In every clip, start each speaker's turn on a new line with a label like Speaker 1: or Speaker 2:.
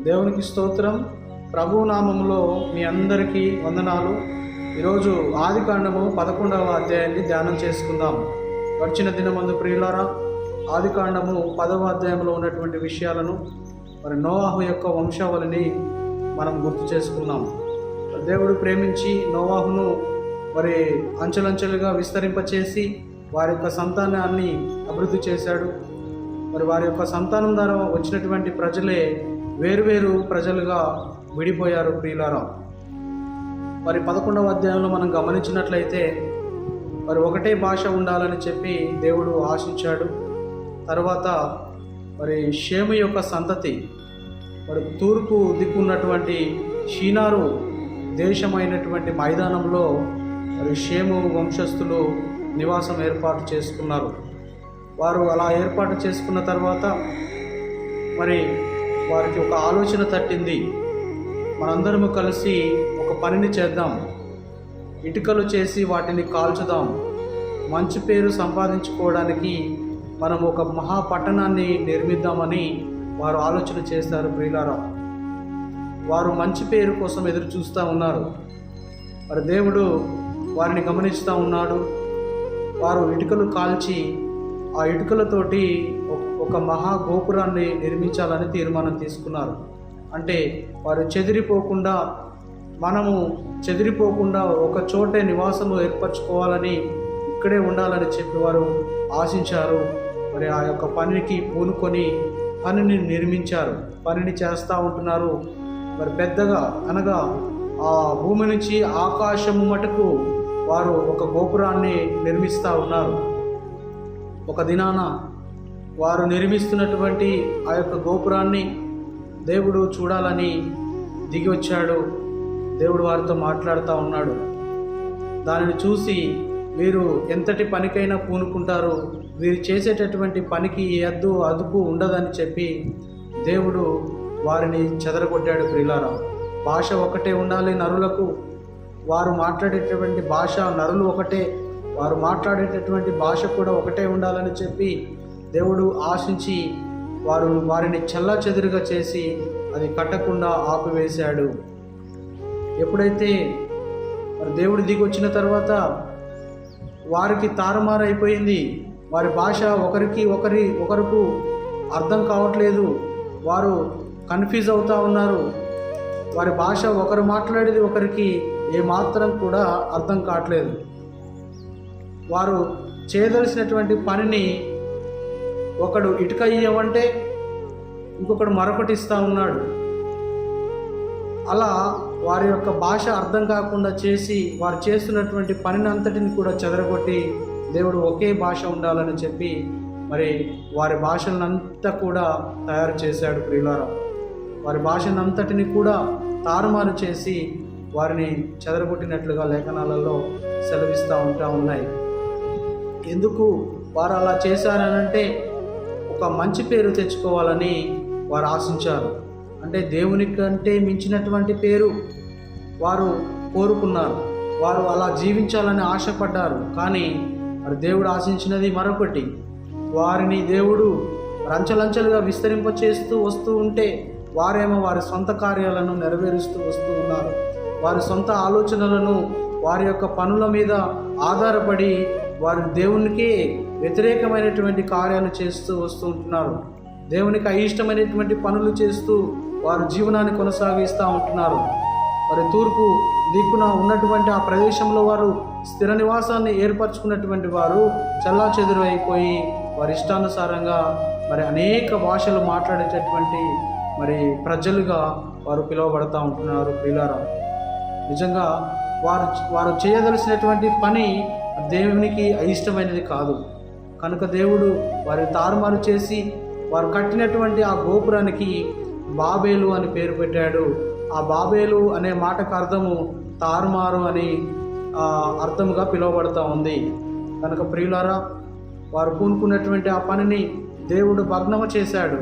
Speaker 1: దేవునికి స్తోత్రం. ప్రభునామంలో మీ అందరికీ వందనాలు. ఈరోజు ఆది కాండము పదకొండవ అధ్యాయాన్ని ధ్యానం చేసుకుందాం. గడిచిన దినమందు ప్రియులారా ఆది కాండము పదవ అధ్యాయంలో ఉన్నటువంటి విషయాలను మరి నోవాహు యొక్క వంశావళిని మనం గుర్తు చేసుకున్నాం దేవుడు ప్రేమించి నోవాహును మరి అంచెలంచెలుగా విస్తరింపచేసి వారి యొక్క సంతానాన్ని అభివృద్ధి చేశాడు. మరి వారి యొక్క సంతానం ద్వారా వచ్చినటువంటి ప్రజలే వేరువేరు ప్రజలుగా విడిపోయారు ప్రియులారా. మరి పదకొండవ అధ్యాయంలో మనం గమనించినట్లయితే మరి ఒకటే భాష ఉండాలని చెప్పి దేవుడు ఆశించాడు. తర్వాత మరి షేము యొక్క సంతతి మరి తూర్పు దిక్కున్నటువంటి షీనారు దేశమైనటువంటి మైదానంలో మరి షేము వంశస్థులు నివాసం ఏర్పాటు చేసుకున్నారు. వారు అలా ఏర్పాటు చేసుకున్న తర్వాత మరి వారికి ఒక ఆలోచన తట్టింది. మనందరము కలిసి ఒక పనిని చేద్దాం. ఇటుకలు చేసి వాటిని కాల్చుదాం. మంచి పేరు సంపాదించుకోవడానికి మనం ఒక మహాపట్టణాన్ని నిర్మిద్దామని వారు ఆలోచన చేస్తారు ప్రియులారా. వారు మంచి పేరు కోసం ఎదురు చూస్తూ ఉన్నారు. మరి దేవుడు వారిని గమనిస్తూ ఉన్నాడు. వారు ఇటుకలు కాల్చి ఆ ఇటుకలతోటి ఒక- ఒక మహా గోపురాన్ని నిర్మించాలని తీర్మానం తీసుకున్నారు. అంటే వారు చెదిరిపోకుండా మనము చెదిరిపోకుండా ఒక చోటే నివాసము ఏర్పరచుకోవాలని ఇక్కడే ఉండాలని చెప్పి వారు ఆశించారు. మరి ఆ యొక్క పనికి పూనుకొని పనిని నిర్మించారు. పనిని చేస్తూ ఉంటున్నారు. మరి పెద్దగా అనగా ఆ భూమి నుంచి ఆకాశము మటుకు వారు ఒక గోపురాన్ని నిర్మిస్తూ ఉన్నారు. ఒక దినాన వారు నిర్మిస్తున్నటువంటి ఆ యొక్క గోపురాన్ని దేవుడు చూడాలని దిగి వచ్చాడు. దేవుడు వారితో మాట్లాడుతూ ఉన్నాడు. దానిని చూసి వీరు ఎంతటి పనికైనా పూనుకుంటారు. వీరు చేసేటటువంటి పనికి ఏ అద్దు అదుపు ఉండదని చెప్పి దేవుడు వారిని చెదరగొట్టాడు ప్రియులారా. భాష ఒకటే ఉండాలి నరులకు. వారు మాట్లాడేటటువంటి భాష నరులు ఒకటే. వారు మాట్లాడేటటువంటి భాష కూడా ఒకటే ఉండాలని చెప్పి దేవుడు ఆశించి వారు వారిని చల్లా చెదురుగా చేసి అది కట్టకుండా ఆపివేశాడు. ఎప్పుడైతే మరి దేవుడు దిగి వచ్చిన తర్వాత వారికి తారుమారైపోయింది వారి భాష ఒకరికి ఒకరి ఒకరికి అర్థం కావట్లేదు. వారు కన్ఫ్యూజ్ అవుతూ ఉన్నారు. వారి భాష ఒకరు మాట్లాడేది ఒకరికి ఏమాత్రం కూడా అర్థం కావట్లేదు. వారు చేయదలసినటువంటి పనిని ఒకడు ఇటుక ఇయ్యమంటే ఇంకొకడు మరొకటి ఇస్తూ ఉన్నాడు. అలా వారి యొక్క భాష అర్థం కాకుండా చేసి వారు చేస్తున్నటువంటి పనిని అంతటిని కూడా చెదరగొట్టి దేవుడు ఒకే భాష ఉండాలని చెప్పి మరి వారి భాషలంతా కూడా తయారు చేశాడు ప్రియులారా. వారి భాషనంతటిని కూడా తారుమారు చేసి వారిని చెదరగొట్టినట్లుగా లేఖనాలలో సెలవిస్తూ ఉంటా ఉన్నాయి. ఎందుకు వారు అలా చేశారనంటే ఒక మంచి పేరు తెచ్చుకోవాలని వారు ఆశించారు. అంటే దేవుని కంటే మించినటువంటి పేరు వారు కోరుకున్నారు. వారు అలా జీవించాలని ఆశపడ్డారు. కానీ మరి దేవుడు ఆశించినది మరొకటి. వారిని దేవుడు రంచలంచలుగా విస్తరింపచేస్తూ వస్తూ ఉంటే వారేమో వారి సొంత కార్యాలను నెరవేరుస్తూ వస్తూ ఉన్నారు. వారి సొంత ఆలోచనలను వారి యొక్క పనుల మీద ఆధారపడి వారు దేవునికి వ్యతిరేకమైనటువంటి కార్యాలు చేస్తూ వస్తూ ఉంటున్నారు. దేవునికి అయిష్టమైనటువంటి పనులు చేస్తూ వారు జీవనాన్ని కొనసాగిస్తూ ఉంటున్నారు. మరి తూర్పు దిక్కున ఉన్నటువంటి ఆ ప్రదేశంలో వారు స్థిర నివాసాన్ని ఏర్పరచుకున్నటువంటి వారు చల్లా అయిపోయి వారి ఇష్టానుసారంగా మరి అనేక భాషలు మాట్లాడేటటువంటి మరి ప్రజలుగా వారు పిలువబడతా ఉంటున్నారు పిల్లరా నిజంగా వారు వారు చేయదలసినటువంటి పని దేవునికి అయిష్టమైనది కాదు. కనుక దేవుడు వారి తారుమారు చేసి వారు కట్టినటువంటి ఆ గోపురానికి బాబేలు అని పేరు పెట్టాడు. ఆ బాబేలు అనే మాటకు అర్థము తారుమారు అని అర్థముగా పిలువబడతా ఉంది. కనుక ప్రియులారా వారు పూనుకున్నటువంటి ఆ పనిని దేవుడు భగ్నము చేశాడు.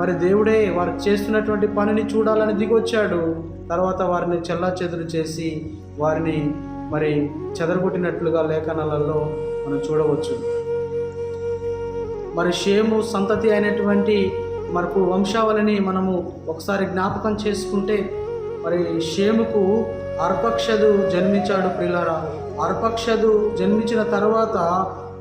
Speaker 1: మరి దేవుడే వారు చేస్తున్నటువంటి పనిని చూడాలని దిగొచ్చాడు. తర్వాత వారిని చెల్లా చెదురు చేసి వారిని మరి చెదరగొట్టినట్లుగా లేఖనాలలో మనం చూడవచ్చు. మరి షేము సంతతి అయినటువంటి మనకు వంశావళిని మనము ఒకసారి జ్ఞాపకం చేసుకుంటే మరి షేముకు అర్పక్షదు జన్మించాడు ప్రిలారా అర్పక్షదు జన్మించిన తర్వాత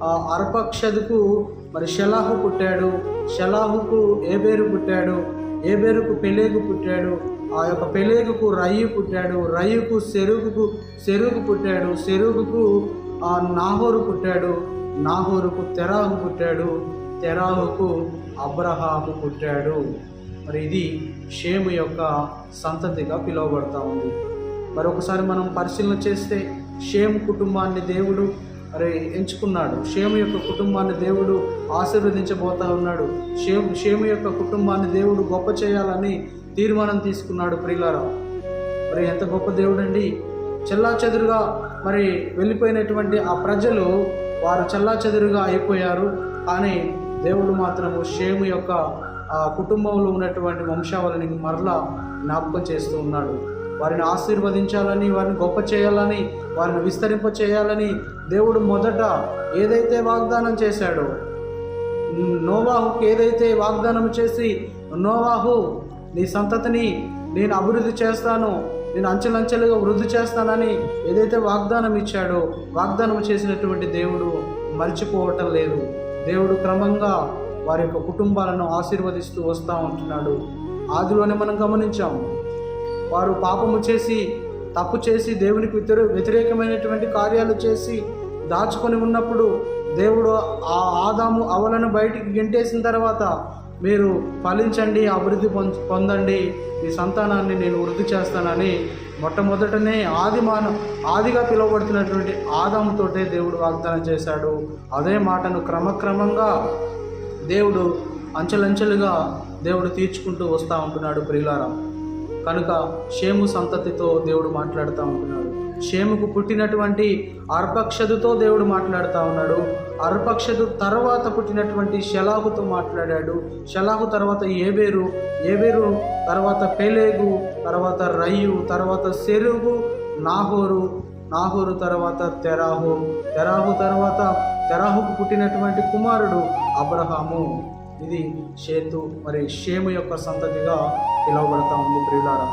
Speaker 1: ఆ అర్పక్షదుకు మరి షలాహు పుట్టాడు. షలాహుకు ఏబేరు పుట్టాడు. ఏబేరుకు పెలేగు పుట్టాడు. ఆ యొక్క పెలేగుకు రయ్యు పుట్టాడు రయ్యుకు సెరుగుకు సెరుగు పుట్టాడు సెరుగుకు ఆ నాహోరు పుట్టాడు నాహోరుకు తెరాహు పుట్టాడు తెరాహుకు అబ్రహాము పుట్టాడు. మరి ఇది షేము యొక్క సంతతిగా పిలువబడతా ఉంది. మరి ఒకసారి మనం పరిశీలన చేస్తే షేము కుటుంబాన్ని దేవుడు మరి ఎంచుకున్నాడు. షేము యొక్క కుటుంబాన్ని దేవుడు ఆశీర్వదించబోతా ఉన్నాడు. షేము షేము యొక్క కుటుంబాన్ని దేవుడు గొప్ప చేయాలని తీర్మానం తీసుకున్నాడు ప్రియులారా. మరి ఎంత గొప్ప దేవుడండి. చెల్లా చెదురుగా మరి వెళ్ళిపోయినటువంటి ఆ ప్రజలు వారు చెల్లా చెదురుగా అయిపోయారు. కానీ దేవుడు మాత్రము షేము యొక్క ఆ కుటుంబంలో ఉన్నటువంటి వంశావళిని మరలా జ్ఞాపకం చేస్తూ ఉన్నాడు. వారిని ఆశీర్వదించాలని వారిని గొప్ప చేయాలని వారిని విస్తరింప చేయాలని దేవుడు మొదట ఏదైతే వాగ్దానం చేశాడో నోవాహుకి ఏదైతే వాగ్దానం చేసి నోవాహు నీ సంతతిని నేను అభివృద్ధి చేస్తాను. నేను అంచెలంచెలుగా వృద్ధి చేస్తానని ఏదైతే వాగ్దానం ఇచ్చాడో వాగ్దానం చేసినటువంటి దేవుడు మర్చిపోవటం లేదు. దేవుడు క్రమంగా వారి యొక్క కుటుంబాలను ఆశీర్వదిస్తూ వస్తూ ఉంటున్నాడు. ఆదిలోనే మనం గమనించాము వారు పాపము చేసి తప్పు చేసి దేవునికి వ్యతిరే వ్యతిరేకమైనటువంటి కార్యాలు చేసి దాచుకొని ఉన్నప్పుడు దేవుడు ఆ ఆదాము అవలను బయటికి గెంటేసిన తర్వాత మీరు ఫలించండి అభివృద్ధి పొందండి మీ సంతానాన్ని నేను వృద్ధి చేస్తానని మొట్టమొదటనే ఆది మాన ఆదిగా పిలువబడుతున్నటువంటి ఆదాముతోటే దేవుడు వాగ్దానం చేశాడు. అదే మాటను క్రమక్రమంగా దేవుడు అంచెలంచెలుగా దేవుడు తీర్చుకుంటూ వస్తూ ఉంటున్నాడు ప్రియులారా. కనుక షేము సంతతితో దేవుడు మాట్లాడుతూ ఉంటున్నాడు. షేముకు పుట్టినటువంటి అర్పక్షదుతో దేవుడు మాట్లాడుతూ ఉన్నాడు. అర్పక్షదు తర్వాత పుట్టినటువంటి షలాహుతో మాట్లాడాడు. షలాహు తర్వాత ఏబేరు ఏబేరు తర్వాత పెలేగు తర్వాత రయ్యు తర్వాత సెరుగు నాహోరు నాహోరు తర్వాత తెరాహు తెరాహు తర్వాత తెరాహుకు పుట్టినటువంటి కుమారుడు అబ్రహాము. ఇది షేతు మరి షేము యొక్క సంతతిగా పిలువబడతా ఉంది ప్రియులారా.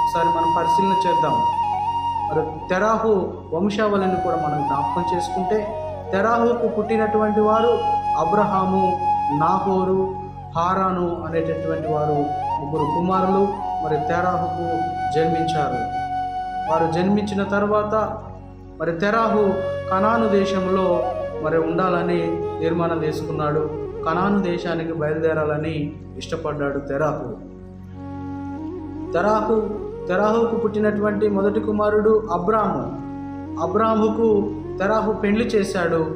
Speaker 1: ఒకసారి మనం పరిశీలన చేద్దాం. మరి తెరాహు వంశావళిని కూడా మనం జ్ఞాపకం చేసుకుంటే తెరాహుకు పుట్టినటువంటి వారు అబ్రహాము నాహోరు హారాను అనేటటువంటి వారు ముగ్గురు కుమారులు మరి తెరాహుకు జన్మించారు. వారు జన్మించిన తర్వాత మరి తెరాహు కనాను దేశంలో మరి ఉండాలని తీర్మానం చేసుకున్నాడు. కనాను దేశానికి బయలుదేరాలని ఇష్టపడ్డాడు తెరాహు. తెరాహు తెరాహుకు పుట్టినటువంటి మొదటి కుమారుడు అబ్రాము. అబ్రాహుకు తెరాహు పెళ్ళి చేశాడు.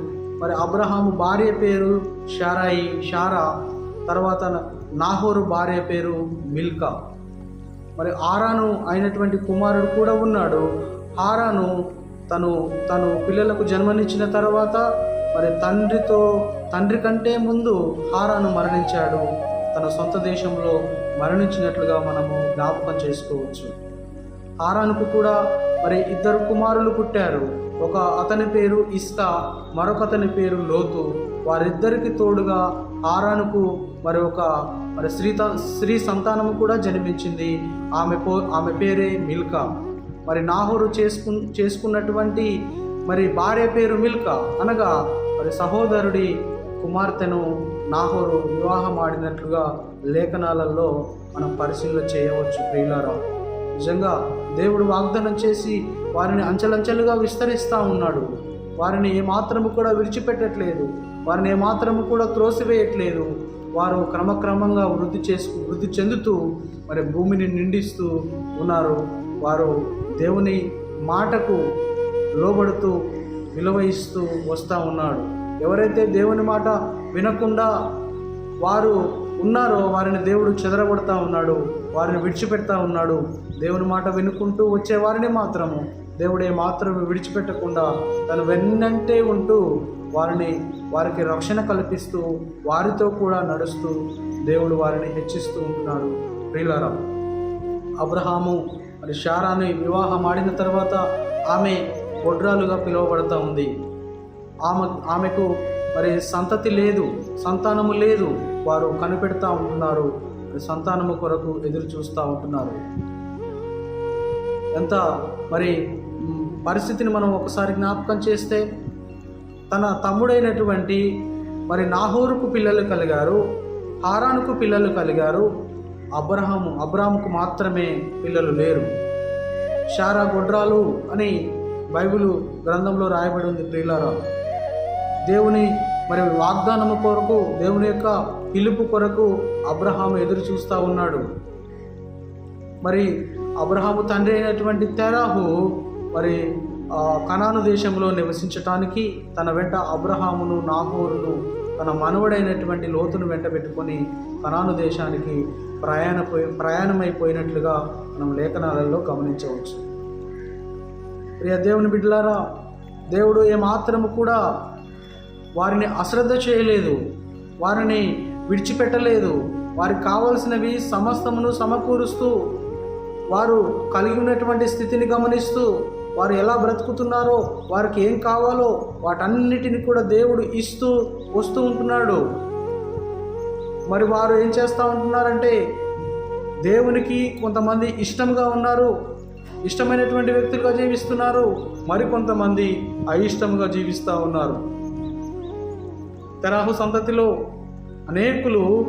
Speaker 1: మరి అబ్రహాము భార్య పేరు షారాయి షారా. తర్వాత నాహోరు భార్య పేరు మిల్కా. మరి ఆరాను అయినటువంటి కుమారుడు కూడా ఉన్నాడు. హారాను తను తను పిల్లలకు జన్మనిచ్చిన తర్వాత మరి తండ్రితో తండ్రి కంటే ముందు హారాను మరణించాడు. తన సొంత దేశంలో మరణించినట్లుగా మనము జ్ఞాపకం చేసుకోవచ్చు. హారానుకు కూడా మరి ఇద్దరు కుమారులు పుట్టారు. ఒక అతని పేరు ఇస్తా మరొక అతని పేరు లోతు. వారిద్దరికి తోడుగా ఆరానుకు మరి ఒక మరి స్త్రీ స్త్రీ సంతానము కూడా జన్మించింది. ఆమె పో ఆమె పేరే మిల్కా. మరి నాహోరు చేసుకు చేసుకున్నటువంటి మరి భార్య పేరు మిల్కా. అనగా మరి సహోదరుడి కుమార్తెను నాహోరు వివాహం ఆడినట్లుగా లేఖనాలలో మనం పరిశీలన చేయవచ్చు ప్రియులారా. నిజంగా దేవుడు వాగ్దానం చేసి వారిని అంచెలంచెలుగా విస్తరిస్తూ ఉన్నాడు. వారిని ఏమాత్రము కూడా విడిచిపెట్టట్లేదు. వారిని ఏమాత్రము కూడా త్రోసివేయట్లేదు. వారు క్రమక్రమంగా వృద్ధి చేసుకు వృద్ధి చెందుతూ మరి భూమిని నిండిస్తూ ఉన్నారు. వారు దేవుని మాటకు లోబడుతూ విలువ ఇస్తూ వస్తూ ఉన్నాడు. ఎవరైతే దేవుని మాట వినకుండా వారు ఉన్నారో వారిని దేవుడు చెదరగొడతా ఉన్నాడు. వారిని విడిచిపెడతా ఉన్నాడు. దేవుని మాట వినుకుంటూ వచ్చేవారిని మాత్రము. దేవుడే మాత్రం విడిచిపెట్టకుండా తను వెన్నంటే ఉంటూ వారిని వారికి రక్షణ కల్పిస్తూ వారితో కూడా నడుస్తూ దేవుడు వారిని హెచ్చిస్తూ ఉంటున్నాడు. ప్రియులారా అబ్రహాము మరి షారాని వివాహం ఆడిన తర్వాత ఆమె గొడ్రాలుగా పిలువబడతా ఉంది. ఆమె ఆమెకు మరి సంతతి లేదు సంతానము లేదు. వారు కనిపెడతా ఉంటున్నారు. సంతానము కొరకు ఎదురు చూస్తూ ఉంటున్నారు. ఎంత మరి పరిస్థితిని మనం ఒకసారి జ్ఞాపకం చేస్తే తన తమ్ముడైనటువంటి మరి నాహోరుకు పిల్లలు కలిగారు హారానుకు పిల్లలు కలిగారు అబ్రహము అబ్రాహాముకు మాత్రమే పిల్లలు లేరు. షారా గొడ్రాలు అని బైబిల్ గ్రంథంలో రాయబడి ఉంది ప్రియులారా. దేవుని మరి వాగ్దానము కొరకు దేవుని యొక్క పిలుపు కొరకు అబ్రహాము ఎదురు చూస్తూ ఉన్నాడు. మరి అబ్రహాము తండ్రి అయినటువంటి తెరాహు మరి కనాను దేశంలో నివసించటానికి తన వెంట అబ్రహామును నాహోరును తన మనవడైనటువంటి లోతును వెంట పెట్టుకొని కనాను దేశానికి ప్రయాణపోయి ప్రయాణమైపోయినట్లుగా మనం లేఖనాలలో గమనించవచ్చు. ప్రియ దేవుని బిడ్డలారా దేవుడు ఏమాత్రము కూడా వారిని అశ్రద్ధ చేయలేదు. వారిని విడిచిపెట్టలేదు. వారికి కావలసినవి సమస్తమును సమకూరుస్తూ వారు కలిగి ఉన్నటువంటి స్థితిని గమనిస్తూ వారు ఎలా బ్రతుకుతున్నారో వారికి ఏం కావాలో వాటన్నిటిని కూడా దేవుడు ఇస్తూ వస్తూ ఉంటున్నాడు. మరి వారు ఏం చేస్తూ ఉంటున్నారంటే దేవునికి కొంతమంది ఇష్టంగా ఉన్నారు ఇష్టమైనటువంటి వ్యక్తులుగా జీవిస్తున్నారు మరికొంతమంది అయిష్టంగా జీవిస్తూ ఉన్నారు. తెరాహు సంతతిలో అనేకులు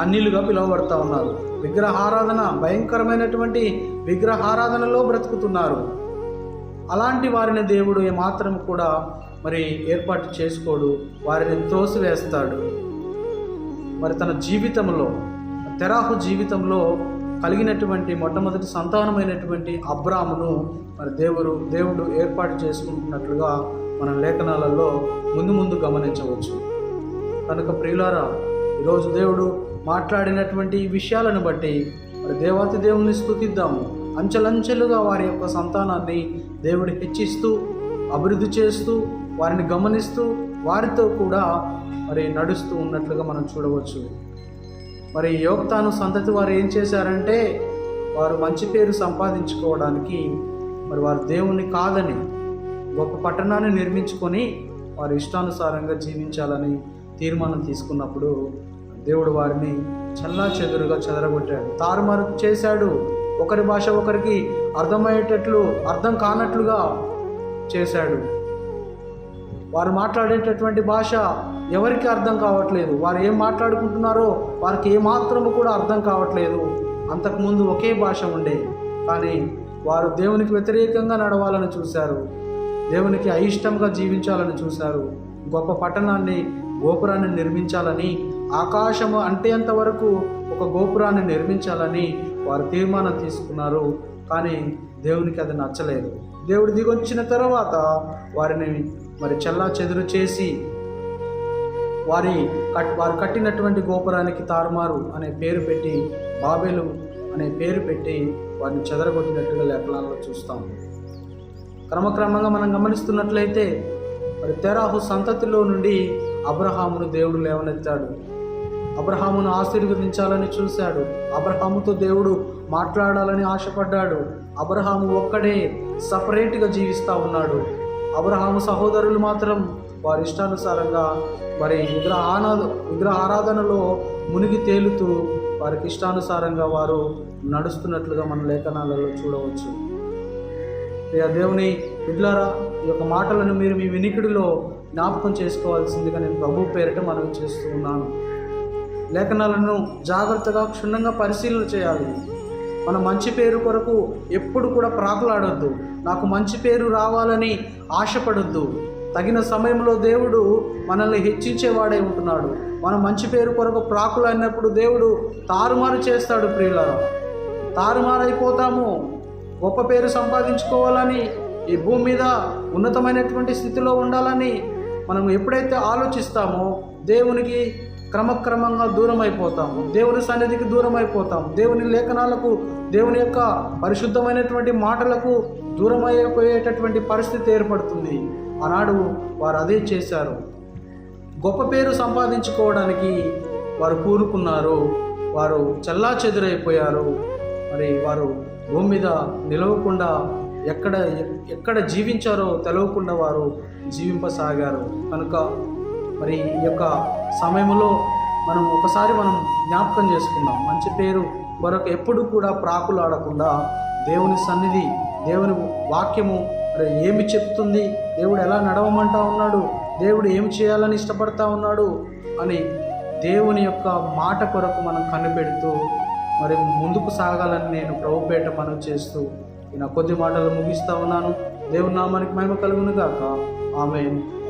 Speaker 1: అన్నిలుగా పిలువబడతా ఉన్నారు. విగ్రహారాధన భయంకరమైనటువంటి విగ్రహారాధనలో బ్రతుకుతున్నారు. అలాంటి వారిని దేవుడు ఏమాత్రం కూడా మరి ఏర్పాటు చేసుకోడు వారిని త్రోసివేస్తాడు. మరి తన జీవితంలో తెరాహు జీవితంలో కలిగినటువంటి మొట్టమొదటి సంతానమైనటువంటి అబ్రామును మరి దేవుడు దేవుడు ఏర్పాటు చేసుకుంటున్నట్లుగా మన లేఖనాలలో ముందు ముందు గమనించవచ్చు. కనుక ప్రియులారా ఈరోజు దేవుడు మాట్లాడినటువంటి ఈ విషయాలను బట్టి మరి దేవాతి దేవుని స్థుతిద్దాము. అంచెలంచెలుగా వారి యొక్క సంతానాన్ని దేవుడు హెచ్చిస్తూ అభివృద్ధి చేస్తూ వారిని గమనిస్తూ వారితో కూడా మరి నడుస్తూ ఉన్నట్లుగా మనం చూడవచ్చు. మరి యోక్తాను సంతతి వారు ఏం చేశారంటే వారు మంచి పేరు సంపాదించుకోవడానికి మరి వారు దేవుణ్ణి కాదని గొప్ప పట్టణాన్ని నిర్మించుకొని వారి ఇష్టానుసారంగా జీవించాలని తీర్మానం తీసుకున్నప్పుడు దేవుడు వారిని చల్లా చెదురుగా చెదరగొట్టాడు. తారుమారు చేశాడు. ఒకరి భాష ఒకరికి అర్థమయ్యేటట్లు అర్థం కానట్లుగా చేశాడు. వారు మాట్లాడేటటువంటి భాష ఎవరికి అర్థం కావట్లేదు? వారు ఏం మాట్లాడుకుంటున్నారో వారికి ఏమాత్రము కూడా అర్థం కావట్లేదు. అంతకుముందు ఒకే భాష ఉండే కానీ వారు దేవునికి వ్యతిరేకంగా నడవాలని చూశారు. దేవునికి అయిష్టంగా జీవించాలని చూశారు. గొప్ప పట్టణాన్ని గోపురాన్ని నిర్మించాలని ఆకాశము అంటేంత వరకు ఒక గోపురాన్ని నిర్మించాలని వారు తీర్మానం తీసుకున్నారు. కానీ దేవునికి అది నచ్చలేదు. దేవుడు దిగొచ్చిన తర్వాత వారిని మరి చల్లా చెదురు చేసి వారి కట్ వారు కట్టినటువంటి గోపురానికి తారుమారు అనే పేరు పెట్టి బాబేలు అనే పేరు పెట్టి వారిని చెదరగొట్టినట్టుగా లేఖనాల్లో చూస్తాం. క్రమక్రమంగా మనం గమనిస్తున్నట్లయితే మరి తెరాహు సంతతిలో నుండి అబ్రహామును దేవుడు లేవనెత్తాడు. అబ్రహామును ఆశీర్వదించాలని చూశాడు. అబ్రహాముతో దేవుడు మాట్లాడాలని ఆశపడ్డాడు. అబ్రహాము ఒక్కడే సపరేట్గా జీవిస్తూ ఉన్నాడు. అబ్రహాము సహోదరులు మాత్రం వారి ఇష్టానుసారంగా మరి విగ్రహాన విగ్రహ ఆరాధనలో మునిగి తేలుతూ వారికి ఇష్టానుసారంగా వారు నడుస్తున్నట్లుగా మన లేఖనాలలో చూడవచ్చు. దేవుని బిడ్లారా ఈ యొక్క మాటలను మీరు మీ వినికిడిలో జ్ఞాపకం చేసుకోవాల్సిందిగా నేను ప్రభు పేరిట మనవి చేస్తూ ఉన్నాను. లేఖనాలను జాగ్రత్తగా క్షుణ్ణంగా పరిశీలన చేయాలి. మన మంచి పేరు కొరకు ఎప్పుడు కూడా ప్రాకులాడొద్దు. నాకు మంచి పేరు రావాలని ఆశపడొద్దు. తగిన సమయంలో దేవుడు మనల్ని హెచ్చించేవాడే ఉంటున్నాడు. మన మంచి పేరు కొరకు ప్రాకులైనప్పుడు దేవుడు తారుమారు చేస్తాడు ప్రియులారా. తారుమారైపోతాము. గొప్ప పేరు సంపాదించుకోవాలని ఈ భూమి మీద ఉన్నతమైనటువంటి స్థితిలో ఉండాలని మనం ఎప్పుడైతే ఆలోచిస్తామో దేవునికి క్రమక్రమంగా దూరం అయిపోతాము దేవుని సన్నిధికి దూరం అయిపోతాం దేవుని లేఖనాలకు దేవుని యొక్క పరిశుద్ధమైనటువంటి మాటలకు దూరం అయిపోయేటటువంటి పరిస్థితి ఏర్పడుతుంది. ఆనాడు వారు అదే చేశారు. గొప్ప పేరు సంపాదించుకోవడానికి వారు కూరుకున్నారు. వారు చల్లా చెదురైపోయారు మరి వారు భూమి మీద నిలవకుండా ఎక్కడ ఎక్కడ జీవించారో తెలవకుండా వారు జీవింపసాగారు. కనుక మరి ఈ యొక్క సమయంలో మనం ఒకసారి మనం జ్ఞాపకం చేసుకుందాం. మంచి పేరు కొరకు ఎప్పుడు కూడా ప్రాకులాడకుండా దేవుని సన్నిధి దేవుని వాక్యము మరి ఏమి చెప్తుంది దేవుడు ఎలా నడవమంటా ఉన్నాడు దేవుడు ఏమి చేయాలని ఇష్టపడతా ఉన్నాడు అని దేవుని యొక్క మాట కొరకు మనం కనిపెడుతూ మరి ముందుకు సాగాలని నేను ప్రభుపేట మనం చేస్తూ నా కొద్ది మాటలు ముగిస్తా ఉన్నాను. దేవుని నామానికి మహిమ కలుగును గాక ఆమె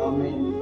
Speaker 1: ఆమె